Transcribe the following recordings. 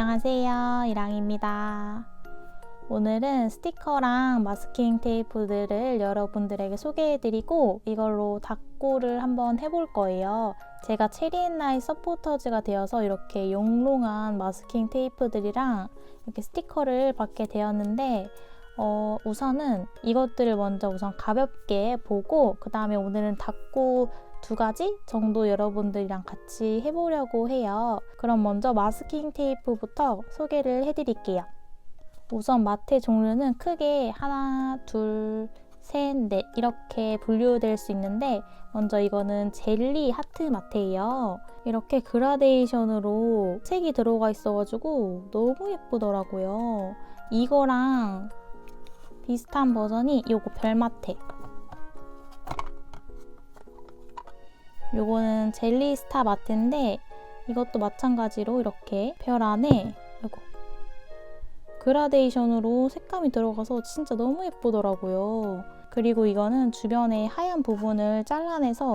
안녕하세요. 이랑입니다. 오늘은 스티커랑 마스킹 테이프들을 여러분들에게 소개해드리고 이걸로 닦고를 한번 해볼 거예요. 제가 체리앤나이 서포터즈가 되어서 이렇게 용롱한 마스킹 테이프들이랑 이렇게 스티커를 받게 되었는데 어, 우선은 이것들을 먼저 우선 가볍게 보고 그 다음에 오늘은 닦고 두 가지 정도 여러분들이랑 같이 해보려고 해요. 그럼 먼저 마스킹 테이프부터 소개를 해드릴게요. 우선 마테 종류는 크게 하나, 둘, 셋, 넷 이렇게 분류될 수 있는데 먼저 이거는 젤리 하트 마테예요. 이렇게 그라데이션으로 색이 들어가 있어가지고 너무 예쁘더라고요. 이거랑 비슷한 버전이 요거 별마테. 요거는 젤리 스타 마트인데 이것도 마찬가지로 이렇게 별 안에 요거 그라데이션으로 색감이 들어가서 진짜 너무 예쁘더라고요. 그리고 이거는 주변에 하얀 부분을 잘라내서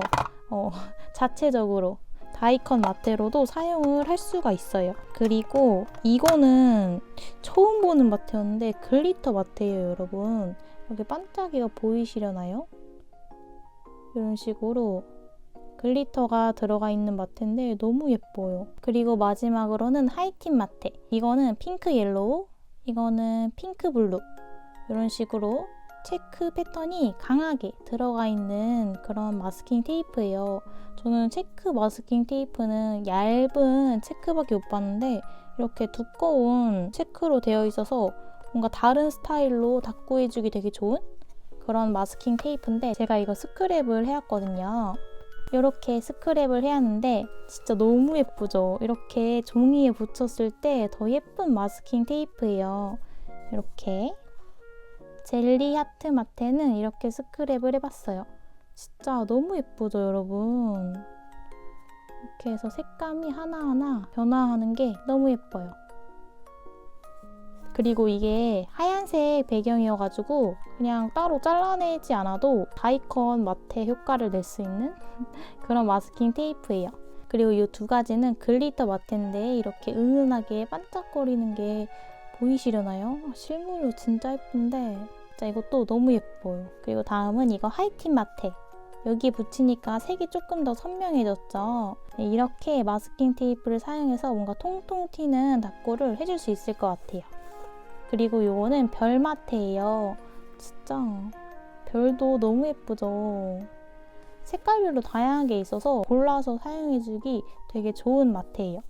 어, 자체적으로 다이컨 마테로도 사용을 할 수가 있어요. 그리고 이거는 처음 보는 마테였는데 글리터 마테예요, 여러분. 여기 반짝이가 보이시려나요? 이런 식으로 글리터가 들어가 있는 마테인데 너무 예뻐요. 그리고 마지막으로는 하이틴 마테. 이거는 핑크 옐로우, 이거는 핑크 블루. 이런 식으로 체크 패턴이 강하게 들어가 있는 그런 마스킹 테이프예요. 저는 체크 마스킹 테이프는 얇은 체크밖에 못 봤는데 이렇게 두꺼운 체크로 되어 있어서 뭔가 다른 스타일로 닦고 해주기 되게 좋은 그런 마스킹 테이프인데 제가 이거 스크랩을 해왔거든요. 이렇게 스크랩을 해왔는데 진짜 너무 예쁘죠? 이렇게 종이에 붙였을 때 더 예쁜 마스킹 테이프예요. 이렇게 젤리 하트 마테는 이렇게 스크랩을 해봤어요. 진짜 너무 예쁘죠, 여러분? 이렇게 해서 색감이 하나하나 변화하는 게 너무 예뻐요. 그리고 이게 하얀색 배경이어가지고 그냥 따로 잘라내지 않아도 다이컨 마테 효과를 낼 수 있는 그런 마스킹 테이프예요. 그리고 이 두 가지는 글리터 마테인데 이렇게 은은하게 반짝거리는 게 보이시려나요? 실물로 진짜 예쁜데 진짜 이것도 너무 예뻐요. 그리고 다음은 이거 하이틴 마테. 여기 붙이니까 색이 조금 더 선명해졌죠. 네, 이렇게 마스킹 테이프를 사용해서 뭔가 통통 튀는 닦고를 해줄 수 있을 것 같아요. 그리고 요거는 별 마테예요. 진짜 별도 너무 예쁘죠. 색깔별로 다양하게 있어서 골라서 사용해주기 되게 좋은 마테예요.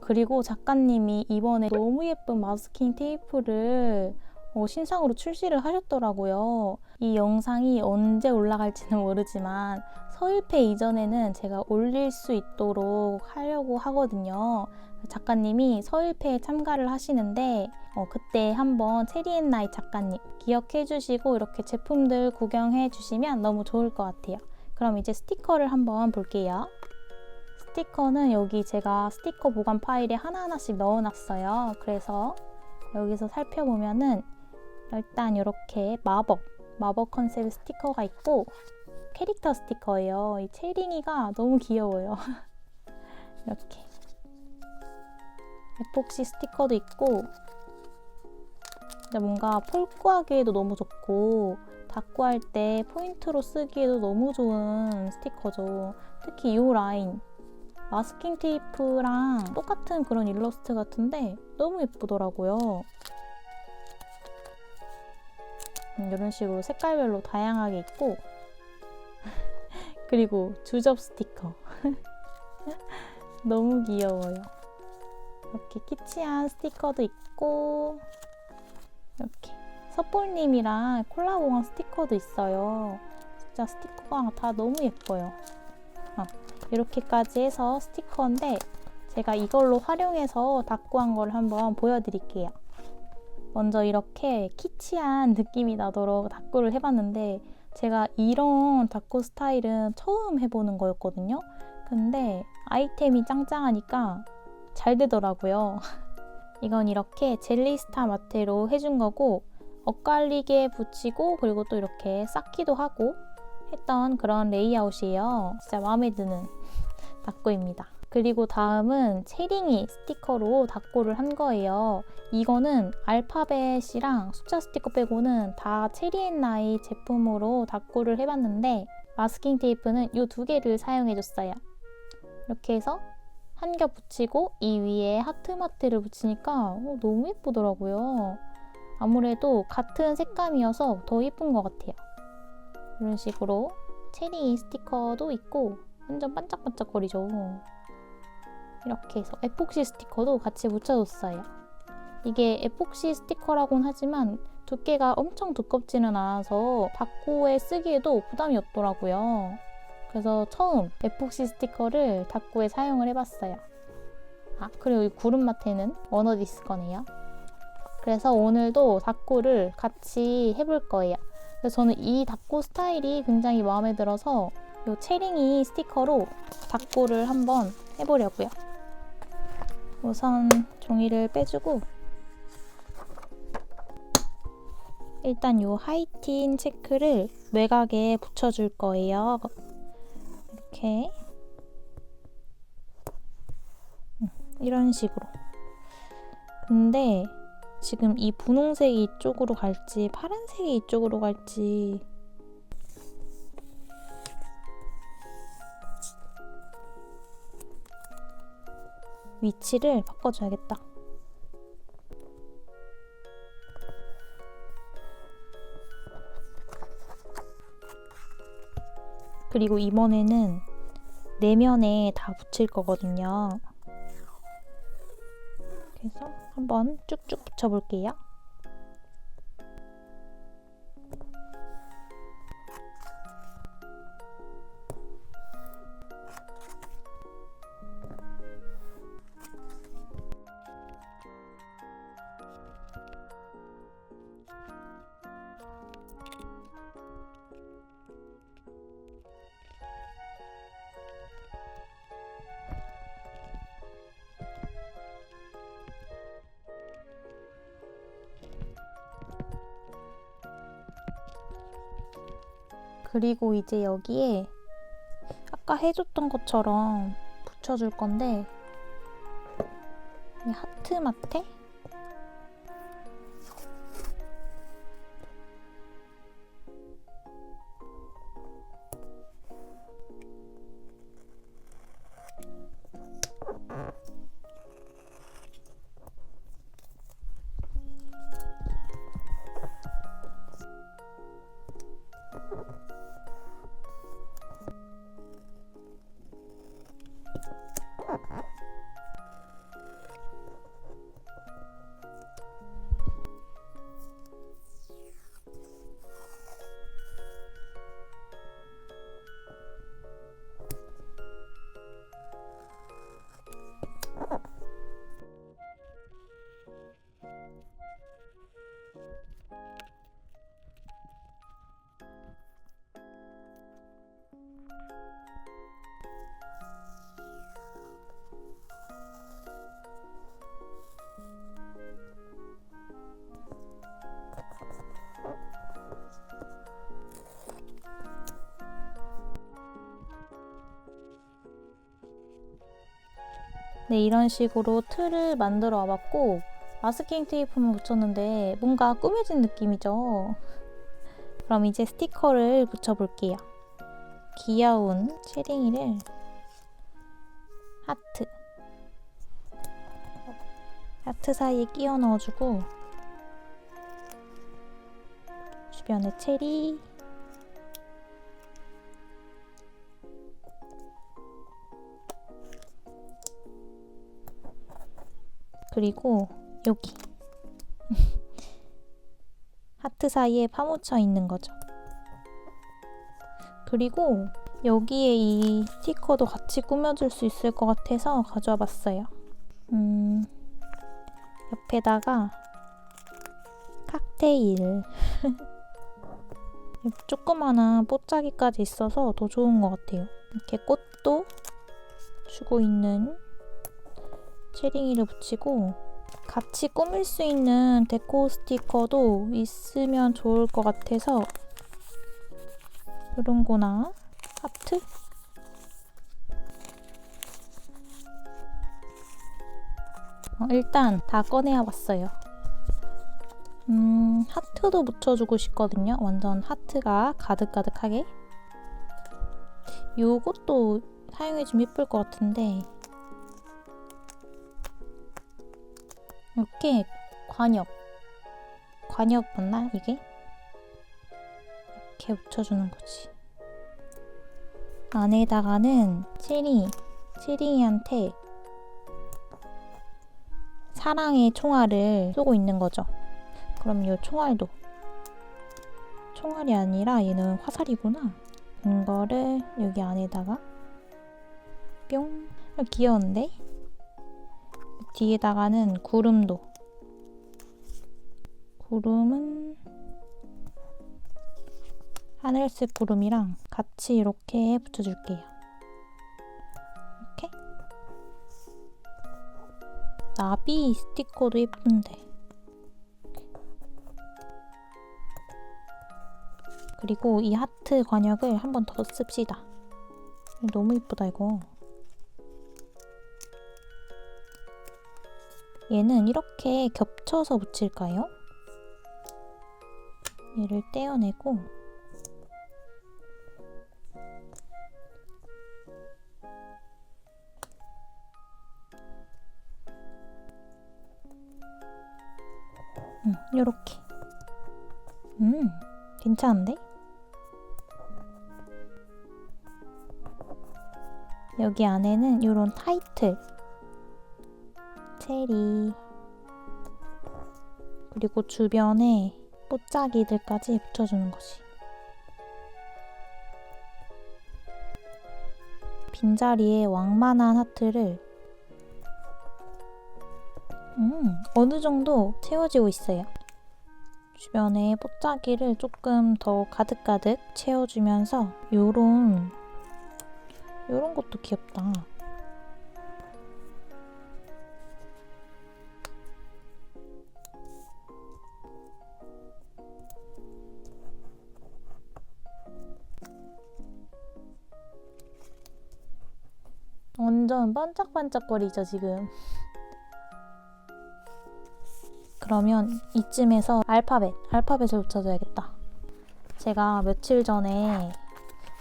그리고 작가님이 이번에 너무 예쁜 마스킹 테이프를 어, 신상으로 출시를 하셨더라고요. 이 영상이 언제 올라갈지는 모르지만 서일패 이전에는 제가 올릴 수 있도록 하려고 하거든요. 작가님이 서일패에 참가를 하시는데 어, 그때 한번 체리앤나이 작가님 기억해 주시고 이렇게 제품들 구경해 주시면 너무 좋을 것 같아요. 그럼 이제 스티커를 한번 볼게요. 스티커는 여기 제가 스티커 보관 파일에 하나하나씩 넣어놨어요. 그래서 여기서 살펴보면은 일단 이렇게 마법, 마법 컨셉 스티커가 있고 캐릭터 스티커예요. 이 체링이가 너무 귀여워요. 이렇게 에폭시 스티커도 있고 근데 뭔가 폴꾸하기에도 너무 좋고 닦고할 때 포인트로 쓰기에도 너무 좋은 스티커죠. 특히 이 라인 마스킹 테이프랑 똑같은 그런 일러스트 같은데 너무 예쁘더라고요. 음, 이런 식으로 색깔별로 다양하게 있고 그리고 주접 스티커 너무 귀여워요. 이렇게 키치한 스티커도 있고 이렇게 섣볼님이랑 콜라보한 스티커도 있어요. 진짜 스티커가 다 너무 예뻐요. 어, 이렇게까지 해서 스티커인데 제가 이걸로 활용해서 닦고한 걸 한번 보여드릴게요. 먼저 이렇게 키치한 느낌이 나도록 닦고를 해봤는데 제가 이런 닦고 스타일은 처음 해보는 거였거든요. 근데 아이템이 짱짱하니까 잘 되더라고요. 이건 이렇게 젤리스타 마테로 해준 거고 엇갈리게 붙이고 그리고 또 이렇게 쌓기도 하고 했던 그런 레이아웃이에요. 진짜 마음에 드는 닦고입니다. 그리고 다음은 체링이 스티커로 닭고를 한 거예요. 이거는 알파벳이랑 숫자 스티커 빼고는 다 체리앤나이 제품으로 닭고를 해봤는데 마스킹 테이프는 이 두 개를 사용해줬어요. 이렇게 해서 한 겹 붙이고 이 위에 하트마트를 붙이니까 어, 너무 예쁘더라고요. 아무래도 같은 색감이어서 더 예쁜 것 같아요. 이런 식으로 체리 스티커도 있고 완전 반짝반짝거리죠. 이렇게 해서 에폭시 스티커도 같이 붙여줬어요. 이게 에폭시 스티커라고는 하지만 두께가 엄청 두껍지는 않아서 닭고에 쓰기에도 부담이 없더라고요. 그래서 처음 에폭시 스티커를 닭고에 사용을 해봤어요. 아, 그리고 이 구름마테는 워너디스 거네요. 그래서 오늘도 닭고를 같이 해볼 거예요. 그래서 저는 이 닭고 스타일이 굉장히 마음에 들어서 이 체링이 스티커로 닭고를 한번 해보려고요. 우선 종이를 빼주고 일단 이 하이틴 체크를 외곽에 붙여줄 거예요. 이렇게 음, 이런 식으로. 근데 지금 이 분홍색이 이쪽으로 갈지 파란색이 이쪽으로 갈지 위치를 바꿔줘야겠다. 그리고 이번에는 내면에 다 붙일 거거든요. 그래서 한번 쭉쭉 붙여볼게요. 그리고 이제 여기에 아까 해줬던 것처럼 붙여줄 건데 이 하트 마테 네, 이런 식으로 틀을 만들어 와봤고 마스킹 테이프만 붙였는데 뭔가 꾸며진 느낌이죠. 그럼 이제 스티커를 붙여볼게요. 귀여운 체링이를 하트 하트 사이에 끼워 넣어주고 주변에 체리 그리고 여기 하트 사이에 파묻혀 있는 거죠. 그리고 여기에 이 스티커도 같이 꾸며줄 수 있을 것 같아서 가져와 봤어요. 음, 옆에다가 칵테일. 조그마한 뽀짝이까지 있어서 더 좋은 것 같아요. 이렇게 꽃도 주고 있는 체링이를 붙이고 같이 꾸밀 수 있는 데코 스티커도 있으면 좋을 것 같아서 이런 거나 하트? 어, 일단 다 꺼내와 봤어요. 음, 하트도 붙여주고 싶거든요. 완전 하트가 가득가득하게. 요것도 사용해주면 예쁠 것 같은데 이렇게 관엽 관엽 맞나 이게? 이렇게 붙여주는 거지 안에다가는 체리 체리한테 사랑의 총알을 쏘고 있는 거죠 그럼 이 총알도 총알이 아니라 얘는 화살이구나 이거를 여기 안에다가 뿅 귀여운데? 뒤에다가는 구름도. 구름은 하늘색 구름이랑 같이 이렇게 붙여줄게요. 이렇게? 나비 스티커도 예쁜데. 그리고 이 하트 관역을 한 번 더 씁시다. 너무 예쁘다 이거 얘는 이렇게 겹쳐서 붙일까요? 얘를 떼어내고 음, 요렇게 음, 괜찮은데? 여기 안에는 요런 타이틀 체리 그리고 주변에 꽃짜기들까지 붙여주는 것이 빈자리에 왕만한 하트를 음, 어느 정도 채워지고 있어요. 주변에 꽃짜기를 조금 더 가득가득 채워주면서 요런 요런 것도 귀엽다. 완전 반짝반짝거리죠, 지금. 그러면 이쯤에서 알파벳, 알파벳을 붙여줘야겠다. 제가 며칠 전에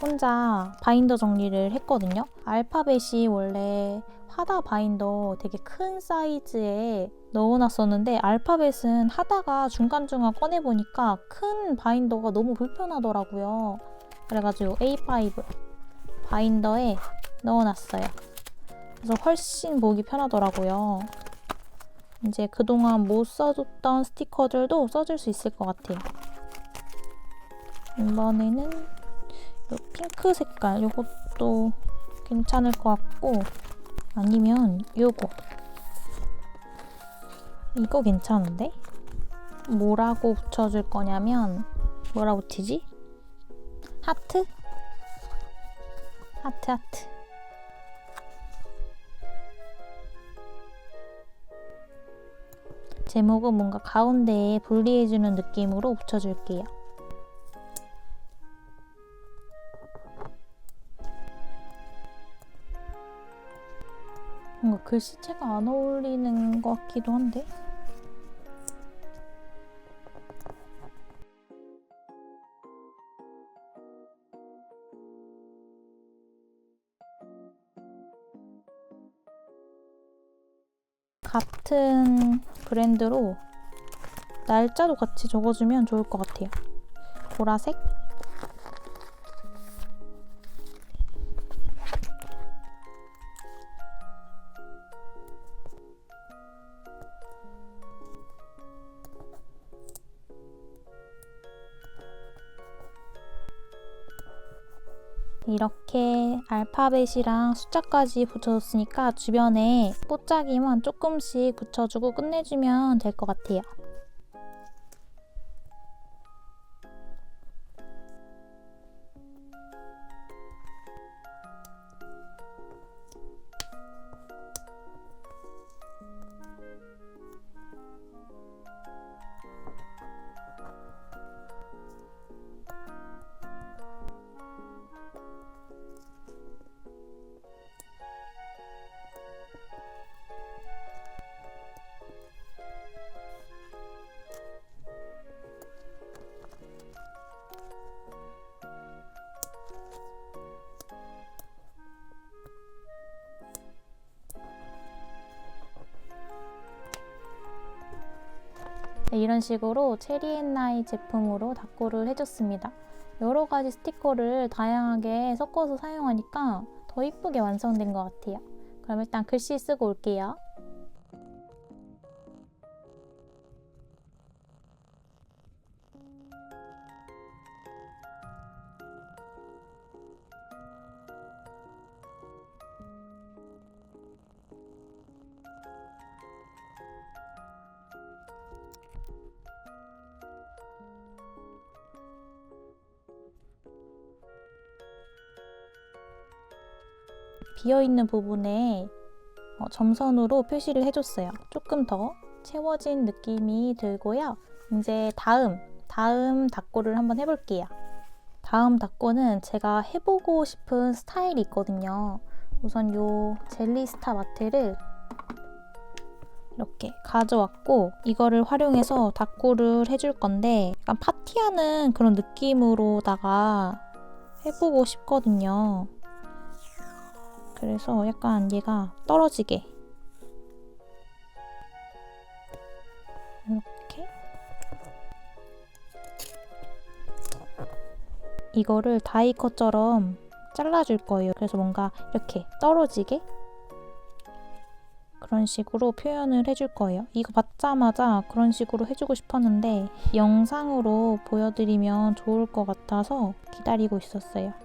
혼자 바인더 정리를 했거든요. 알파벳이 원래 하다 바인더 되게 큰 사이즈에 넣어놨었는데 알파벳은 하다가 중간중간 꺼내보니까 큰 바인더가 너무 불편하더라고요. 그래가지고 A5 바인더에 넣어놨어요. 그래서 훨씬 보기 편하더라고요. 이제 그동안 못 써줬던 스티커들도 써줄 수 있을 것 같아요. 이번에는 이 핑크 색깔 이것도 괜찮을 것 같고 아니면 요거 이거 괜찮은데? 뭐라고 붙여줄 거냐면 뭐라고 붙이지? 하트? 하트 하트 제목은 뭔가 가운데에 분리해주는 느낌으로 붙여줄게요. 뭔가 글씨체가 안 어울리는 것 같기도 한데? 같은 브랜드로 날짜도 같이 적어주면 좋을 것 같아요. 보라색 이렇게 알파벳이랑 숫자까지 붙여줬으니까 주변에 뽀짝이만 조금씩 붙여주고 끝내주면 될 것 같아요. 네, 이런 식으로 체리앤나이 제품으로 다꾸를 해줬습니다. 여러 가지 스티커를 다양하게 섞어서 사용하니까 더 이쁘게 완성된 것 같아요. 그럼 일단 글씨 쓰고 올게요. 비어있는 부분에 어, 점선으로 표시를 해줬어요. 조금 더 채워진 느낌이 들고요. 이제 다음, 다음 닭고를 한번 해볼게요. 다음 닭고는 제가 해보고 싶은 스타일이 있거든요. 우선 요 젤리스타 마트를 이렇게 가져왔고 이거를 활용해서 닭고를 해줄 건데 약간 파티하는 그런 느낌으로다가 해보고 싶거든요. 그래서 약간 얘가 떨어지게 이렇게 이거를 다이컷처럼 잘라줄 거예요. 그래서 뭔가 이렇게 떨어지게 그런 식으로 표현을 해줄 거예요. 이거 받자마자 그런 식으로 해주고 싶었는데 영상으로 보여드리면 좋을 것 같아서 기다리고 있었어요.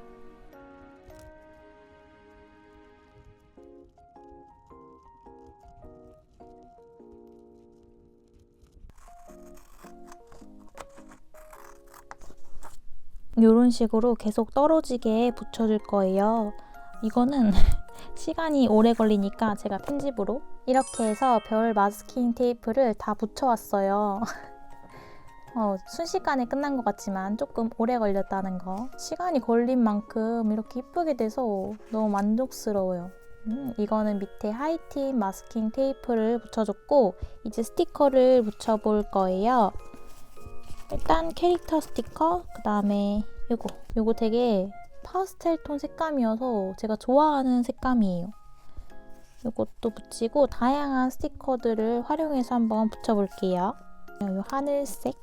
이런 식으로 계속 떨어지게 붙여줄 거예요. 이거는 시간이 오래 걸리니까 제가 편집으로 이렇게 해서 별 마스킹 테이프를 다 붙여왔어요. 어, 순식간에 끝난 것 같지만 조금 오래 걸렸다는 거. 시간이 걸린 만큼 이렇게 이쁘게 돼서 너무 만족스러워요. 음, 이거는 밑에 하이틴 마스킹 테이프를 붙여줬고 이제 스티커를 붙여볼 거예요. 일단 캐릭터 스티커, 그 다음에 요거. 요거 되게 파스텔 톤 색감이어서 제가 좋아하는 색감이에요. 요것도 붙이고 다양한 스티커들을 활용해서 한번 붙여볼게요. 요 하늘색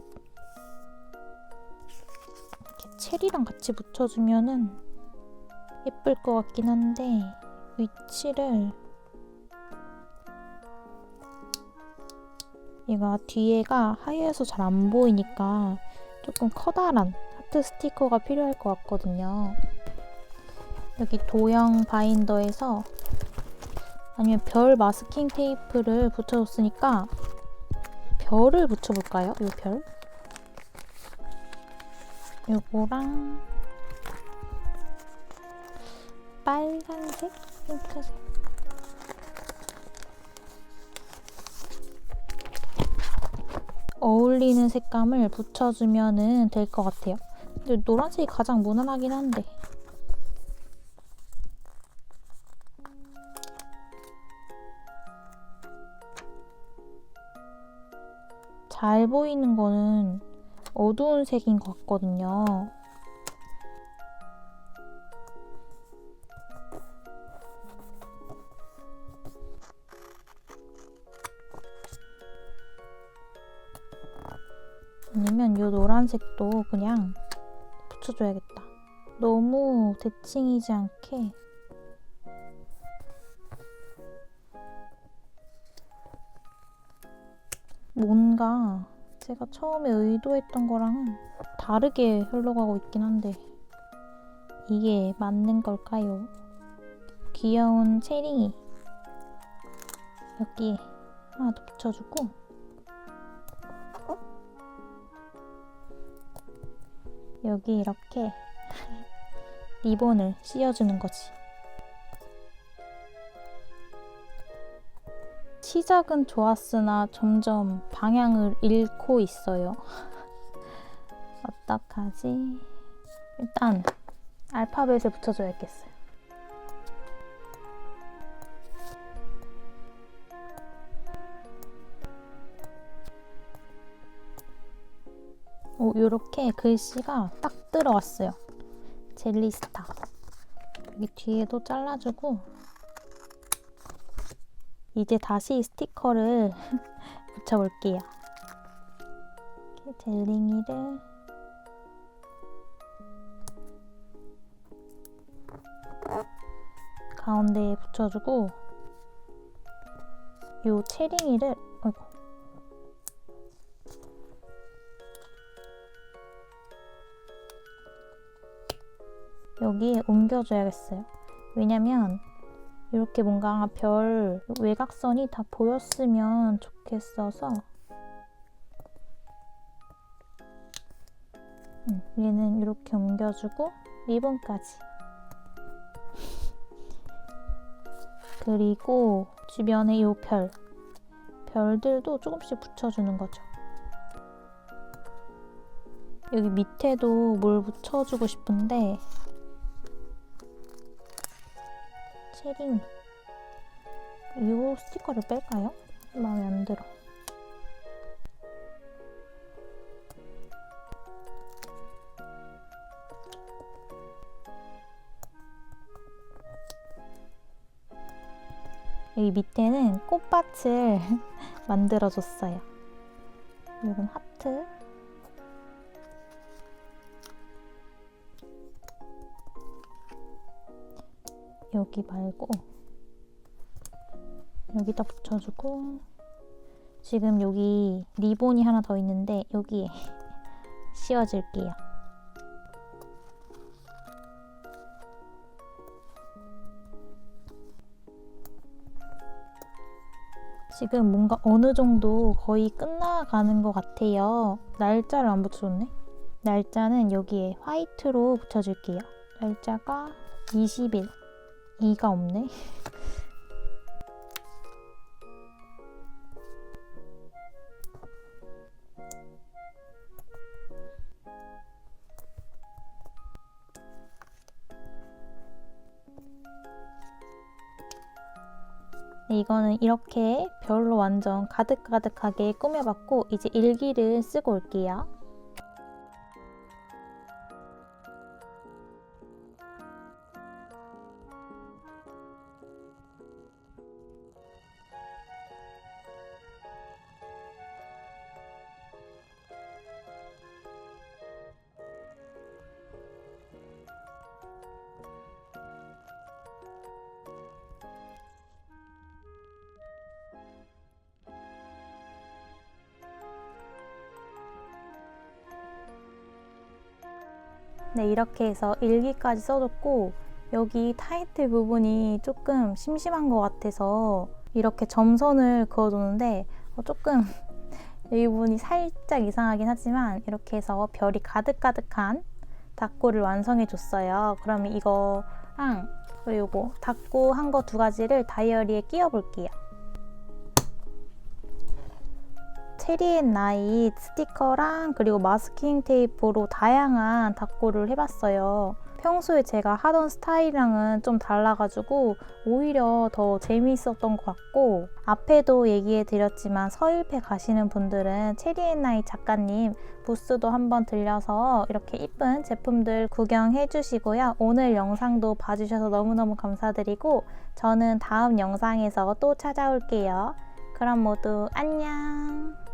이렇게 체리랑 같이 붙여주면은 예쁠 것 같긴 한데 위치를 얘가 뒤에가 하얘서 잘 안 보이니까 조금 커다란 하트 스티커가 필요할 것 같거든요. 여기 도형 바인더에서 아니면 별 마스킹 테이프를 붙여줬으니까 별을 붙여볼까요? 이 별. 요거랑 빨간색, 핑크색. 어울리는 색감을 붙여주면 될것 같아요. 근데 노란색이 가장 무난하긴 한데. 잘 보이는 거는 어두운 색인 것 같거든요. 아니면 이 노란색도 그냥 붙여줘야겠다. 너무 대칭이지 않게 뭔가 제가 처음에 의도했던 거랑은 다르게 흘러가고 있긴 한데 이게 맞는 걸까요? 귀여운 체리 여기에 하나 더 붙여주고 여기 이렇게 리본을 씌워주는 거지. 시작은 좋았으나 점점 방향을 잃고 있어요. 어떡하지? 일단 알파벳을 붙여줘야겠어요. 오, 요렇게 글씨가 딱 들어왔어요. 젤리스타. 여기 뒤에도 잘라주고 이제 다시 스티커를 붙여볼게요. 이렇게 젤링이를 가운데에 붙여주고 요 체링이를 아이고 여기에 옮겨줘야겠어요. 왜냐면 이렇게 뭔가 별 외곽선이 다 보였으면 좋겠어서 음, 얘는 이렇게 옮겨주고 리본까지 그리고 주변에 이 별, 별들도 조금씩 붙여주는 거죠. 여기 밑에도 뭘 붙여주고 싶은데 체링 이 스티커를 뺄까요? 마음에 안 들어. 여기 밑에는 꽃밭을 만들어줬어요. 이건 하트. 여기 말고 여기다 붙여주고 지금 여기 리본이 하나 더 있는데 여기에 씌워줄게요. 지금 뭔가 어느 정도 거의 끝나가는 것 같아요. 날짜를 안 붙여줬네. 날짜는 여기에 화이트로 붙여줄게요. 날짜가 20일. 2가 없네. 네, 이거는 이렇게 별로 완전 가득가득하게 꾸며봤고 이제 일기를 쓰고 올게요. 네, 이렇게 해서 일기까지 써줬고 여기 타이틀 부분이 조금 심심한 것 같아서 이렇게 점선을 그어줬는데 어, 조금 이 부분이 살짝 이상하긴 하지만 이렇게 해서 별이 가득가득한 닭고를 완성해 줬어요. 그러면 이거랑 그리고 닭고 한 거 두 가지를 다이어리에 끼워 볼게요. 체리앤나잇 스티커랑 그리고 마스킹 테이프로 다양한 닭고를 해봤어요. 평소에 제가 하던 스타일이랑은 좀 달라가지고 오히려 더 재미있었던 것 같고 앞에도 얘기해 드렸지만 서일패 가시는 분들은 체리앤나잇 작가님 부스도 한번 들려서 이렇게 이쁜 제품들 구경해 주시고요. 오늘 영상도 봐주셔서 너무너무 감사드리고 저는 다음 영상에서 또 찾아올게요. 그럼 모두 안녕!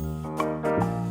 Música